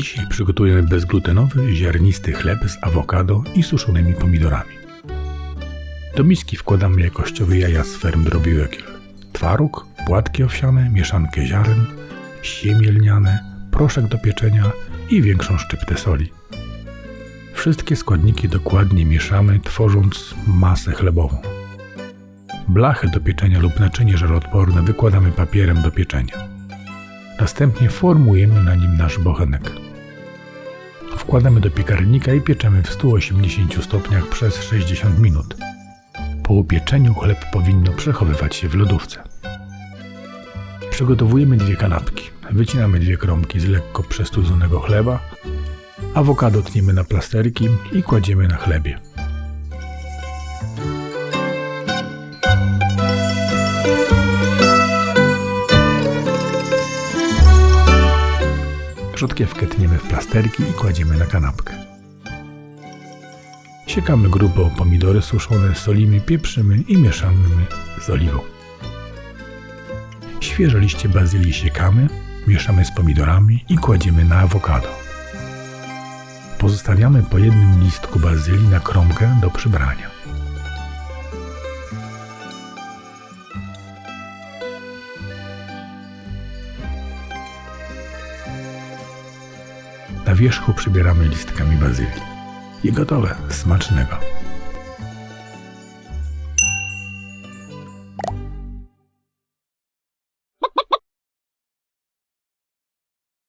Dzisiaj przygotujemy bezglutenowy, ziarnisty chleb z awokado i suszonymi pomidorami. Do miski wkładamy jakościowe jaja z ferm drobiłegiel, twaróg, płatki owsiane, mieszankę ziaren, siemię lniane, proszek do pieczenia i większą szczyptę soli. Wszystkie składniki dokładnie mieszamy, tworząc masę chlebową. Blachę do pieczenia lub naczynie żaroodporne wykładamy papierem do pieczenia. Następnie formujemy na nim nasz bochenek. Wkładamy do piekarnika i pieczemy w 180 stopniach przez 60 minut. Po upieczeniu chleb powinno przechowywać się w lodówce. Przygotowujemy dwie kanapki. Wycinamy dwie kromki z lekko przestudzonego chleba. Awokado tniemy na plasterki i kładziemy na chlebie. Rzodkiewkę tniemy w plasterki i kładziemy na kanapkę. Siekamy grubo pomidory suszone, solimy, pieprzymy i mieszamy z oliwą. Świeże liście bazylii siekamy, mieszamy z pomidorami i kładziemy na awokado. Pozostawiamy po jednym listku bazylii na kromkę do przybrania. Na wierzchu przybieramy listkami bazylii. I gotowe, smacznego.